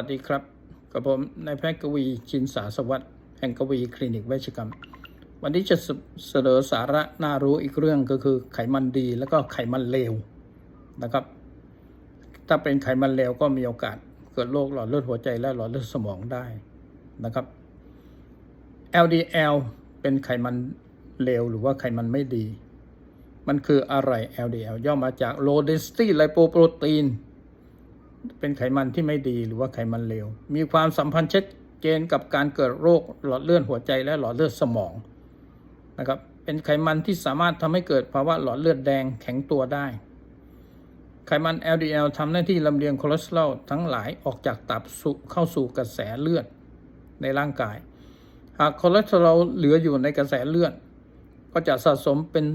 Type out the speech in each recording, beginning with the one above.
สวัสดีครับกับผมนายแพทย์กวีชินสาสวัสดิ์แห่งกวีคลินิกเวชกรรม วันนี้จะเสเสนอสาระน่ารู้อีกเรื่องก็คือไขมันดีแล้วก็ไขมันเลวนะครับ ถ้าเป็นไขมันเลวก็มีโอกาสเกิดโรคหลอดเลือดหัวใจและหลอดเลือดสมองได้นะครับ LDL เป็นไขมันเลวหรือว่าไขมันไม่ดี มันคืออะไร LDL ย่อมาจาก low density lipoprotein เป็นไขมันที่ไม่ดีหรือว่าไขมันเลว มีความสัมพันธ์ชัดเจนกับการเกิดโรคหลอดเลือดหัวใจและหลอดเลือดสมองนะครับ เป็นไขมันที่สามารถทำให้เกิดภาวะหลอดเลือดแดงแข็งตัวได้ ไขมัน LDL ทำหน้าที่ลำเลียงคอเลสเตอรอลทั้งหลายออกจากตับสู่เข้าสู่กระแสเลือดในร่างกาย หากคอเลสเตอรอลเหลืออยู่ในกระแสเลือด ก็จะสะสมเป็น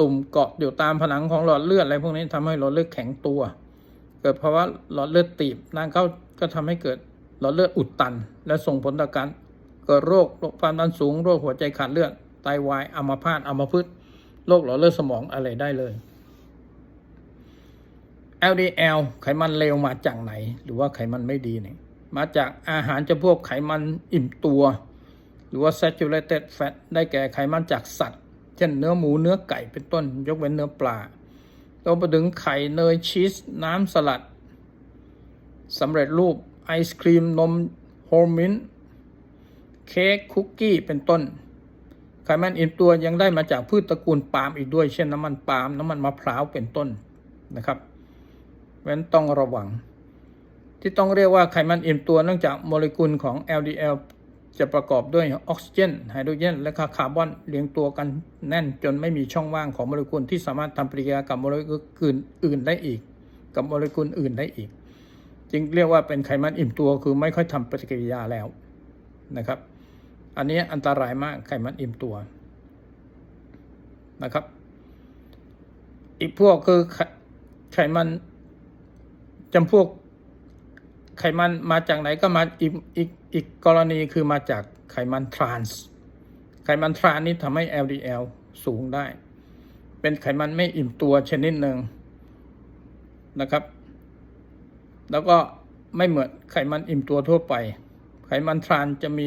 ตุ่มเกาะอยู่ตามผนังของหลอดเลือดอะไรพวกนี้ทำให้หลอดเลือดแข็งตัว กิดภาวะหลอดเลือดตีบนั่นเข้าก็ทำให้เกิดหลอดเลือดอุดตัน และส่งผลต่อการเกิดโรคโรคความดันสูงโรคหัวใจขาดเลือดไตวายอัมพาตอัมพฤกษ์โรคหลอดเลือดสมองอะไรได้เลย LDL ไขมันเลวมาจากไหน หรือว่าไขมันไม่ดีเนี่ยมาจากอาหารจำพวกไขมันอิ่มตัว หรือว่า saturated fat ได้แก่ไขมันจากสัตว์ เช่นเนื้อหมูเนื้อไก่เป็นต้น ยกเว้นเนื้อปลา ลงไปถึงไข่เนยชีสน้ำสลัดสำเร็จรูปไอศครีมนมโฮลมินเค้กคุกกี้เป็นต้น ไขมันอิ่มตัวยังได้มาจากพืชตระกูลปาล์มอีกด้วย เช่นน้ำมันปาล์มน้ำมันมะพร้าวเป็นต้นนะครับเพราะฉะนั้นต้องระวัง ที่ต้องเรียกว่าไขมันอิ่มตัวเนื่องจากโมเลกุลของ LDL จะประกอบด้วยออกซิเจนไฮโดรเจน และคาร์บอนเรียงตัวกันแน่นจนไม่มีช่องว่างของโมเลกุลที่สามารถทำปฏิกิริยากับโมเลกุลอื่นได้อีก กับโมเลกุลอื่นได้อีก จึงเรียกว่าเป็นไขมันอิ่มตัวคือไม่ค่อยทำปฏิกิริยาแล้วนะครับ อันนี้อันตรายมากไขมันอิ่มตัวนะครับ อีกพวกคือไขไขมันจำพวก ไขมันมาจากไหนก็มาอีกอีกอีกกรณีคือมาจากไขมันทรานส์ไขมันทรานนี้ทำให้ LDL สูงได้ เป็นไขมันไม่อิ่มตัวชนิดหนึ่งนะครับ แล้วก็ไม่เหมือนไขมันอิ่มตัวทั่วไป ไขมันทรานจะมี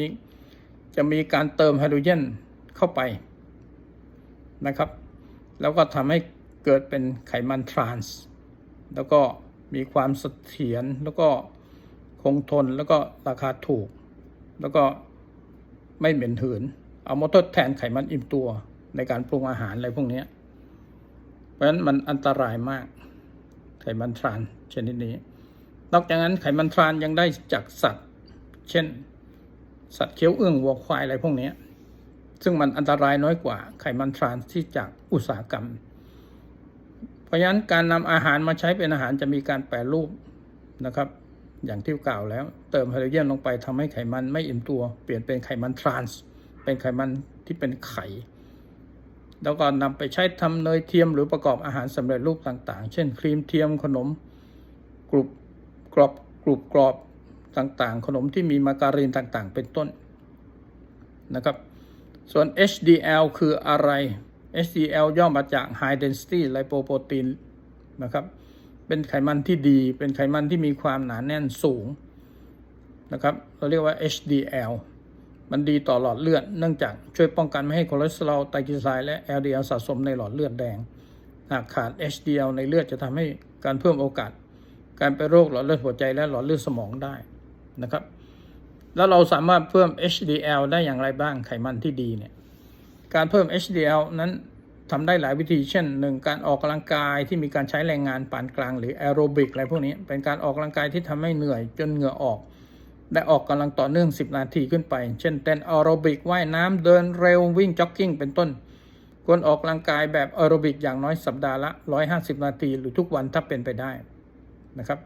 จะมีการเติมไฮโดรเจนเข้าไปนะครับ แล้วก็ทำให้เกิดเป็นไขมันทรานส์แล้วก็มีความเสถียรแล้วก็ คงทนแล้วก็ราคาถูก แล้วก็ไม่เหม็นหืน เอามาทดแทนไขมันอิ่มตัวในการปรุงอาหารอะไรพวกนี้เพราะฉะนั้นมันอันตรายมาก ไขมันทรานชนิดนี้ นอกจากนั้นไขมันทรานยังได้จากสัตว์ เช่น สัตว์เคี้ยวเอื้องวัวควายอะไรพวกนี้ซึ่งมันอันตรายน้อยกว่าไขมันทรานที่จากอุตสาหกรรม เพราะฉะนั้นการนำอาหารมาใช้เป็นอาหารจะมีการแปรรูปนะครับ อย่างที่กล่าวแล้ว เติมไฮโดรเจนลงไปทำให้ไขมันไม่อิ่มตัว เปลี่ยนเป็นไขมันทรานส์เป็นไขมันที่เป็นไข่แล้วก็นำไปใช้ทำเนยเทียมหรือประกอบอาหารสำเร็จรูปต่างๆ เช่น ครีมเทียมขนมกรุบกรอบกรุบกรอบต่างๆ ขนมที่มีมาการีนต่างๆ เป็นต้นนะครับ ส่วน HDL คืออะไร HDL ย่อมาจาก High Density Lipoprotein นะครับ เป็นไขมันที่ดี เป็นไขมันที่มีความหนาแน่นสูงนะครับ เราเรียกว่า HDL มันดีต่อหลอดเลือด เนื่องจากช่วยป้องกันไม่ให้คอเลสเตอรอลไตรกลีเซอไรด์และ LDL สะสมในหลอดเลือดแดง หากขาด HDL ในเลือดจะทำให้การเพิ่มโอกาส การเป็นโรคหลอดเลือดหัวใจและหลอดเลือดสมองได้นะครับ แล้วเราสามารถเพิ่ม HDL ได้อย่างไรบ้างไขมันที่ดีเนี่ย การเพิ่ม HDL นั้น ทำได้หลายวิธี เช่นหนึ่งการออกกำลังกายที่มีการใช้แรงงานปานกลาง หรือแอโรบิกอะไรพวกนี้ เป็นการออกกำลังกายที่ทำให้เหนื่อยจนเหงื่อออก และออกกำลังต่อเนื่อง 10 นาทีขึ้นไป เช่นเต้นแอโรบิกว่ายน้ำเดินเร็ววิ่งจ็อกกิ้งเป็นต้น ควรออกกำลังกายแบบแอโรบิกอย่างน้อยสัปดาห์ละ 150 นาทีหรือทุกวันถ้าเป็นไปได้นะครับ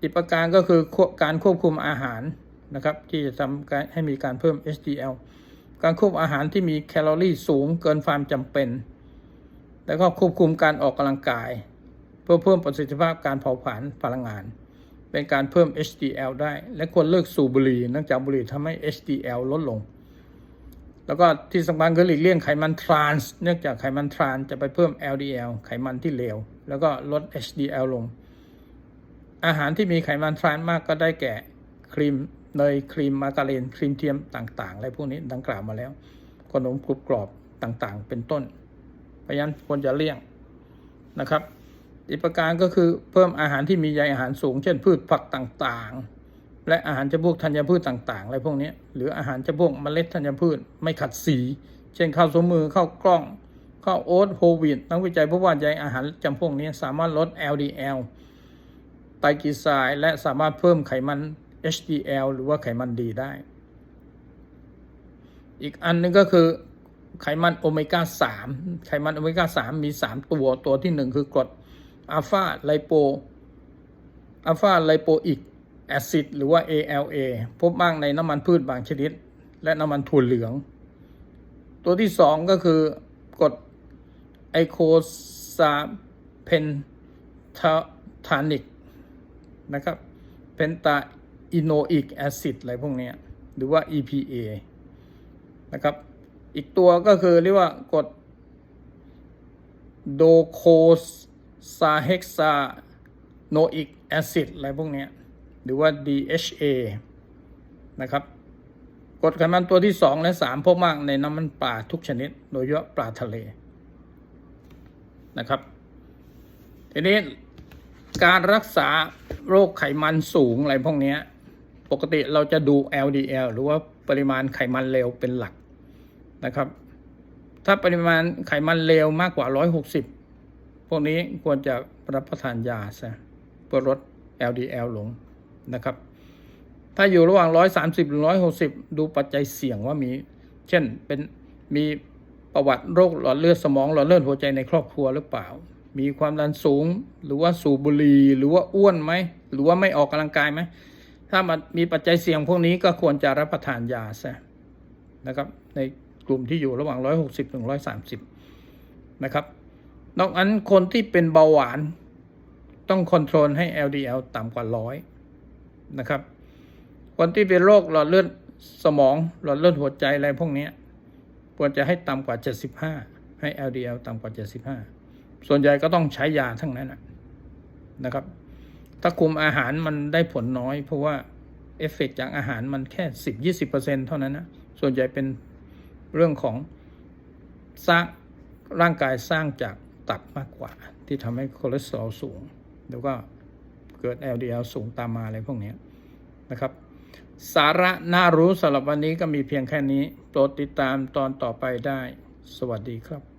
อีกประการก็คือการควบคุมอาหารนะครับที่จะทำให้มีการเพิ่ม HDL การควบอาหารที่มีแคลอรี่สูงเกินความจำเป็น แล้วก็ควบคุมการออกกำลังกาย เพื่อเพิ่มประสิทธิภาพการเผาผลาญพลังงาน เป็นการเพิ่ม HDL ได้ และควรเลิกสูบบุหรี่เนื่องจากบุหรี่ทำให้ HDL ลดลง แล้วก็ที่สำคัญคือหลีกเลี่ยงไขมันทรานส์เนื่องจากไขมันทรานส์จะไปเพิ่ม LDL ไขมันที่เลวแล้วก็ลด HDL ลง อาหารที่มีไขมันทรานส์มากก็ได้แก่ครีม เนยครีมมาการีนครีมเทียมต่างๆอะไรพวกนี้ดังกล่าวมาแล้ว ขนมกรุบกรอบต่างๆ เป็นต้น เพราะฉะนั้นควรจะเลี่ยงนะครับ อีกประการก็คือเพิ่มอาหารที่มีใยอาหารสูง เช่นพืชผักต่างๆ และอาหารจำพวกธัญพืชต่างๆอะไรพวกนี้หรืออาหารจำพวกเมล็ดธัญพืชไม่ขัดสี เช่นข้าวสมมือข้าวกล้องข้าวโอ๊ตโฮลวีตนักวิจัยพบว่าใยอาหารจำพวกนี้สามารถลด LDL ไตรกลีเซอไรด์และสามารถเพิ่มไขมัน HDL หรือว่าไขมันดีได้ อีกอันหนึงก็คือไขมันโอเมก้า 3 ไขมันโอเมก้า 3 มี 3 ตัว ตัวที่ 1 คือกรดอัลฟาไลโปอัลฟาไลโปอิกแอซิดหรือว่า ALA พบบ้างในน้ำมันพืชบางชนิด และน้ำมันถั่วเหลือง ตัวที่ 2 ก็คือกรดไอโคซาเพนทานิกนะครับเป็นตา อินโนอิกแอซิดอะไรพวกนี้หรือว่า EPA นะครับ อีกตัวก็คือเรียกว่ากรดโดโคซาเฮกซาโนอิกแอซิดอะไรพวกนี้หรือว่า DHA นะครับกรดไขมันตัวที่ 2 และ 3 พบมากในน้ำมันปลาทุกชนิด โดยเฉพาะปลาทะเลนะครับ ทีนี้การรักษาโรคไขมันสูงอะไรพวกนี้ ปกติเราจะดู LDL หรือว่าปริมาณไขมันเลวเป็นหลักนะครับ ถ้าปริมาณไขมันเลวมากกว่า 160 พวกนี้ควรจะรับประทานยาซะเพื่อลด LDL ลงนะครับ ถ้าอยู่ระหว่าง 130 หรือ 160 ดูปัจจัยเสี่ยงว่ามี เช่นเป็นมีประวัติโรคหลอดเลือดสมองหลอดเลือดหัวใจในครอบครัวหรือเปล่า มีความดันสูง หรือว่าสูบบุหรี่หรือว่าอ้วนไหม หรือว่าไม่ออกกำลังกายไหม ถ้ามันมีปัจจัยเสี่ยงพวกนี้ก็ควรจะรับประทานยาซะนะครับ ในกลุ่มที่อยู่ระหว่าง 160ถึง130 นะครับ นอกนั้นคนที่เป็นเบาหวานต้องคอนโทรลให้ LDL ต่ำกว่า100นะครับ คนที่เป็นโรคหลอดเลือดสมองหลอดเลือดหัวใจอะไรพวกนี้ควรจะให้ต่ำกว่า 75 ให้ LDL ต่ำกว่า 75 ส่วนใหญ่ก็ต้องใช้ยาทั้งนั้นนะนะครับ ถ้าคุมอาหารมันได้ผลน้อย เพราะว่าเอฟเฟกจากอาหารมันแค่10-20%เท่านั้นนะส่วนใหญ่เป็นเรื่องของสร้างร่างกายสร้างจากตับมากกว่า ที่ทำให้คอเลสเตอรอลสูง แล้วก็เกิด LDL สูงตามมาอะไรพวกนี้นะครับ สาระน่ารู้สำหรับวันนี้ก็มีเพียงแค่นี้ โปรดติดตามตอนต่อไปได้ สวัสดีครับ